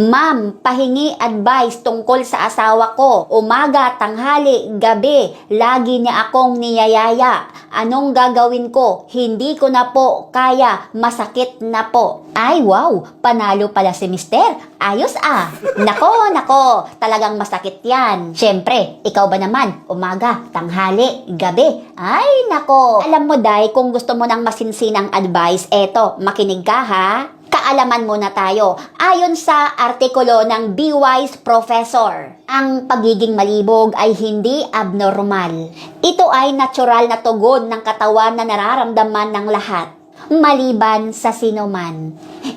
Ma'am, pahingi advice tungkol sa asawa ko. Umaga, tanghali, gabi, lagi niya akong niyayaya. Anong gagawin ko? Hindi ko na po kaya. Masakit na po. Ay, wow! Panalo pala si mister. Ayos ah. Nako, nako. Talagang masakit yan. Siyempre, ikaw ba naman? Umaga, tanghali, gabi. Ay, nako. Alam mo, Day, kung gusto mo ng masinsinang advice, eto, makinig ka ha kaalaman muna tayo. Ayon sa artikulo ng Be Wise Professor, ang pagiging malibog ay hindi abnormal. Ito ay natural na tugon ng katawan na nararamdaman ng lahat, maliban sa sinuman.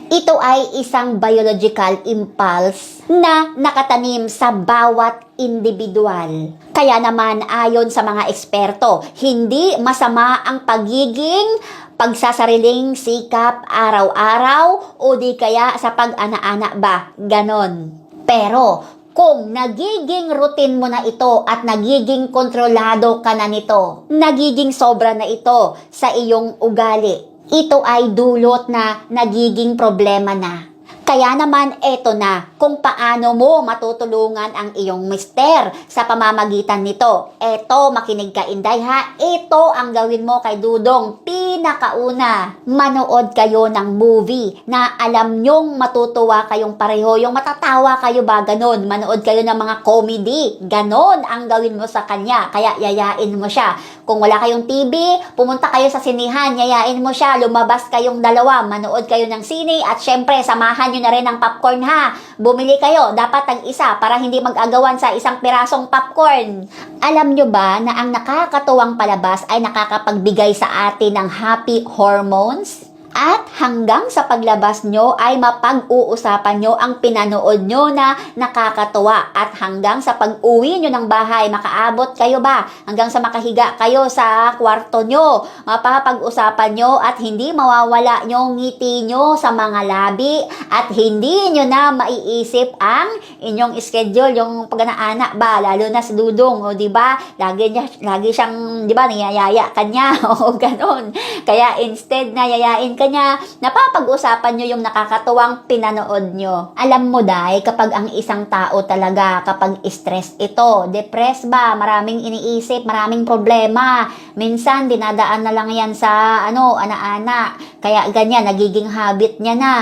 Ito ay isang biological impulse na nakatanim sa bawat individual. Kaya naman ayon sa mga eksperto, hindi masama ang pagiging pagsasariling sikap araw-araw o di kaya sa pag-ana-ana ba? Ganon. Pero, kung nagiging routine mo na ito at nagiging kontrolado ka na nito, nagiging sobra na ito sa iyong ugali, ito ay dulot na nagiging problema na. Kaya naman eto na kung paano mo matutulungan ang iyong mister sa pamamagitan nito. Eto, makinig ka Inday ha. Ito ang gawin mo kay Dudong. Pinakauna, manood kayo ng movie na alam nyong matutuwa kayong pareho. Yung matatawa kayo ba ganon? Manood kayo ng mga comedy. Ganon ang gawin mo sa kanya. Kaya yayain mo siya. Kung wala kayong TV, pumunta kayo sa sinihan. Yayain mo siya. Lumabas kayong dalawa. Manood kayo ng sine. At syempre, samahan nyo na rin ng popcorn ha. Bumili kayo, dapat tag isa para hindi mag-agawan sa isang pirasong popcorn. Alam nyo ba na ang nakakatuwang palabas ay nakakapagbigay sa atin ng happy hormones? At hanggang sa paglabas nyo ay mapag-uusapan nyo ang pinanood nyo na nakakatuwa. At hanggang sa pag-uwi nyo ng bahay, makaabot kayo ba? Hanggang sa makahiga kayo sa kwarto nyo, mapapag-usapan nyo at hindi mawawala yung ngiti nyo sa mga labi at hindi nyo na maiisip ang inyong schedule, yung pag-anak ba, lalo na si Dudong, o di ba? Lagi, niya, lagi siyang, di ba, niyayaya kanya, o ganon. Kaya instead na yayain kanya, napapag-usapan nyo yung nakakatuwang pinanood nyo. Alam mo, Day, kapag ang isang tao talaga, kapag stress ito, depressed ba, maraming iniisip, maraming problema, minsan dinadaan na lang yan sa, ano, ana-ana, kaya ganyan, nagiging habit niya na.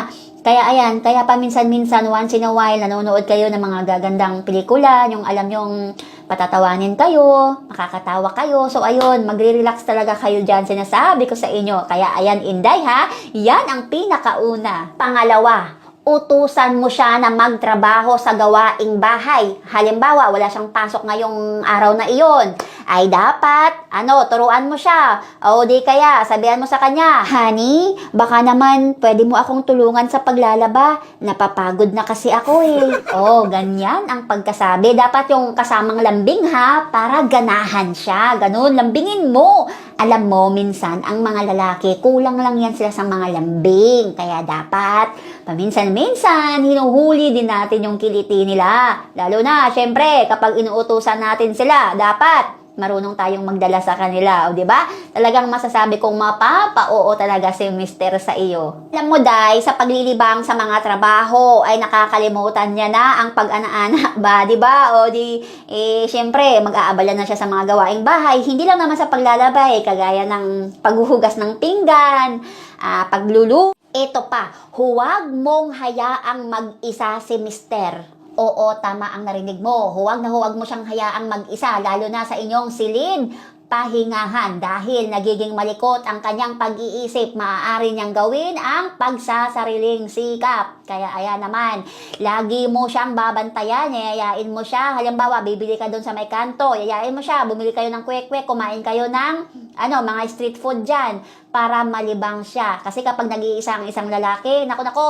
Kaya ayan, kaya paminsan-minsan, once in a while, nanonood kayo ng mga gagandang pelikula, yung alam yung patatawanin kayo, makakatawa kayo. So ayun, magre-relax talaga kayo dyan. Sinasabi ko sa inyo. Kaya ayan, Inday ha, yan ang pinakauna. Pangalawa, utusan mo siya na magtrabaho sa gawaing bahay. Halimbawa, wala siyang pasok ngayong araw na iyon. Ay dapat, ano, turuan mo siya. O di kaya, sabihan mo sa kanya, Honey, baka naman pwede mo akong tulungan sa paglalaba. Napapagod na kasi ako eh. oh, ganyan ang pagkasabi. Dapat yung kasamang lambing ha, para ganahan siya. Ganun, lambingin mo. Alam mo, minsan, ang mga lalaki, kulang lang yan sila sa mga lambing. Kaya dapat, paminsan-minsan, hinuhuli din natin yung kiliti nila. Lalo na, syempre, kapag inuutusan natin sila, dapat, marunong tayong magdala sa kanila, o di ba? Talagang masasabi kong mapapa-oo talaga si Mister sa iyo. Alam mo, Day, sa paglilibang sa mga trabaho ay nakakalimutan niya na ang pag-ana-ana ba, di ba? O di, eh, syempre, mag-aabala na siya sa mga gawaing bahay. Hindi lang naman sa paglalabay, kagaya ng paghuhugas ng pinggan, ah, paglulu. Ito pa, huwag mong hayaang mag-isa si Mister. Oo, tama ang narinig mo. Huwag na huwag mo siyang hayaang mag-isa, lalo na sa inyong silid pahingahan dahil nagiging malikot ang kanyang pag-iisip, maaari niyang gawin ang pagsasariling sikap. Kaya ayan naman, lagi mo siyang babantayan, yayain mo siya. Halimbawa, bibili ka doon sa may kanto, yayain mo siya, bumili kayo ng kwek-kwek, kumain kayo ng ano, mga street food dyan para malibang siya. Kasi kapag nag-iisa ang isang lalaki, nako nako,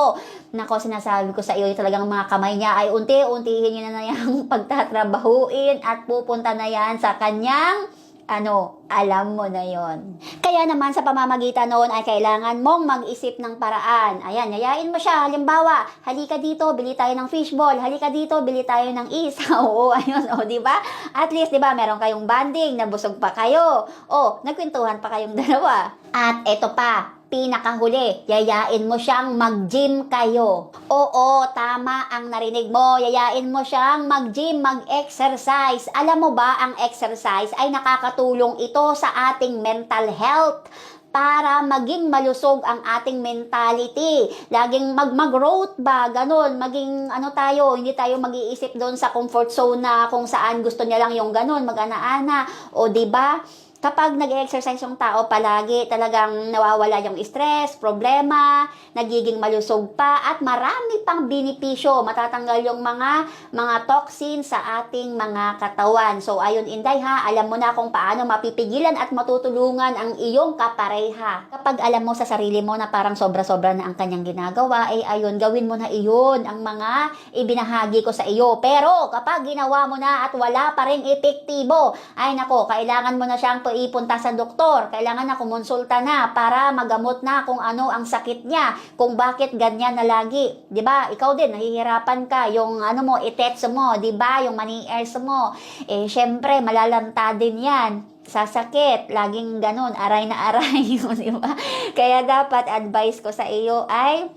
nako sinasabi ko sa iyo, talagang mga kamay niya ay unti-untihin niya na yung pagtatrabahuin at pupunta na yan sa kanyang ano, alam mo na yon. Kaya naman sa pamamagitan noon ay kailangan mong mag-isip ng paraan. Ayan, yayain mo siya. Halimbawa, halika dito, bili tayo ng fishball. Halika dito, bili tayo ng isaw. Oo, ayun, o, di ba? At least, di ba, meron kayong banding, nabusog pa kayo. O, nagkwentuhan pa kayong dalawa. At eto pa, pinakahuli, yayain mo siyang mag-gym kayo. Oo, tama ang narinig mo. Yayain mo siyang mag-gym, mag-exercise. Alam mo ba, ang exercise ay nakakatulong ito sa ating mental health para maging malusog ang ating mentality. Laging mag mag-growth ba, ganun, maging ano tayo, hindi tayo mag-iisip doon sa comfort zone na kung saan gusto niya lang yung ganun, mag-ana-ana. O di ba? Kapag nag-exercise yung tao palagi, talagang nawawala yung stress, problema, nagiging malusog pa, at marami pang benepisyo. Matatanggal yung mga mga toxins sa ating mga katawan. So, ayun, Inday ha, alam mo na kung paano mapipigilan at matutulungan ang iyong kapareha. Kapag alam mo sa sarili mo na parang sobra-sobra na ang kanyang ginagawa, ay ayun, gawin mo na iyon ang mga ibinahagi ko sa iyo. Pero, kapag ginawa mo na at wala pa rin epektibo, ay nako, kailangan mo na siyang ipunta sa doktor. Kailangan na kumonsulta na para magamot na kung ano ang sakit niya, kung bakit ganyan na lagi. 'Di ba? Ikaw din nahihirapan ka yung ano mo, itets mo, 'di ba? Yung money airs mo. Eh syempre malalanta din 'yan sasakit, laging ganun, aray na aray, di ba? Kaya dapat advice ko sa iyo ay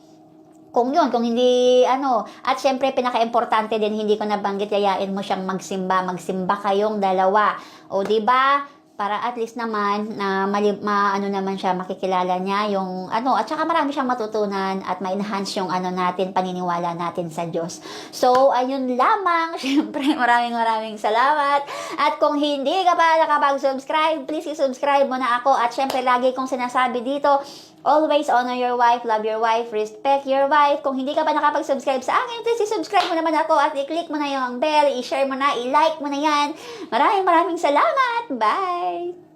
kung yun, kung hindi, ano, at syempre, pinaka-importante din, hindi ko nabanggit, yayain mo siyang magsimba, magsimba kayong dalawa. O, di ba? Para at least naman na mali, ma, ano naman siya makikilala niya yung ano at saka marami siyang matutunan at ma-enhance yung ano natin paniniwala natin sa Diyos. So ayun lamang, syempre maraming maraming salamat at kung hindi ka pa nakapag-subscribe, please i-subscribe mo na ako at syempre lagi kong sinasabi dito Always honor your wife, love your wife, respect your wife. Kung hindi ka pa nakapag-subscribe sa akin, please i-subscribe mo naman ako at i-click mo na yung bell, i-share mo na, i-like mo na yan. Maraming maraming salamat. Bye!